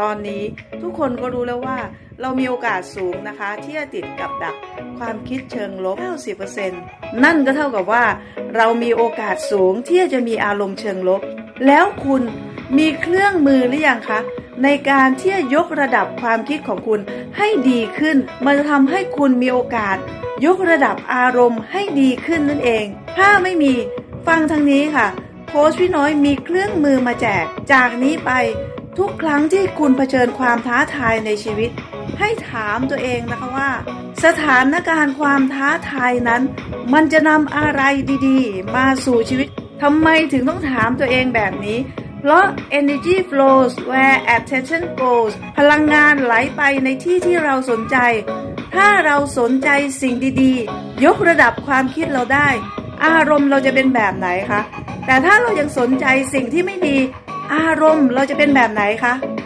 ตอนนี้ทุกคนก็รู้แล้วว่า เรามีโอกาสสูงนะคะ ที่จะติดกับดักความคิดเชิงลบ 90%นั่นก็เท่ากับว่า เรามีโอกาสสูงที่จะมีอารมณ์เชิงลบ แล้วคุณมีเครื่องมือหรือยังคะในการที่จะยกระดับความคิดของคุณให้ดีขึ้น มันจะทำให้คุณมีโอกาส ยกระดับอารมณ์ให้ดีขึ้นนั่นเอง ถ้าไม่มีฟังทางนี้ค่ะ โค้ชพี่น้อยมีเครื่องมือมาแจก จากนี้ไป ทุกครั้งที่คุณเผชิญความท้าทายในชีวิต ให้ถามตัวเองนะคะว่า สถานการณ์ความท้าทายนั้น มันจะนำอะไรดีๆ มาสู่ชีวิตทำไมถึงต้องถามตัวเองแบบนี้ เพราะ energy flows where attention goes พลังงานไหลไปในที่ที่เราสนใจ ถ้าเราสนใจสิ่งดีๆ ยกระดับความคิดเราได้ อารมณ์เราจะเป็นแบบไหนคะ แต่ถ้าเรายังสนใจสิ่งที่ไม่ดี อารมณ์เราจะเป็นแบบไหนคะ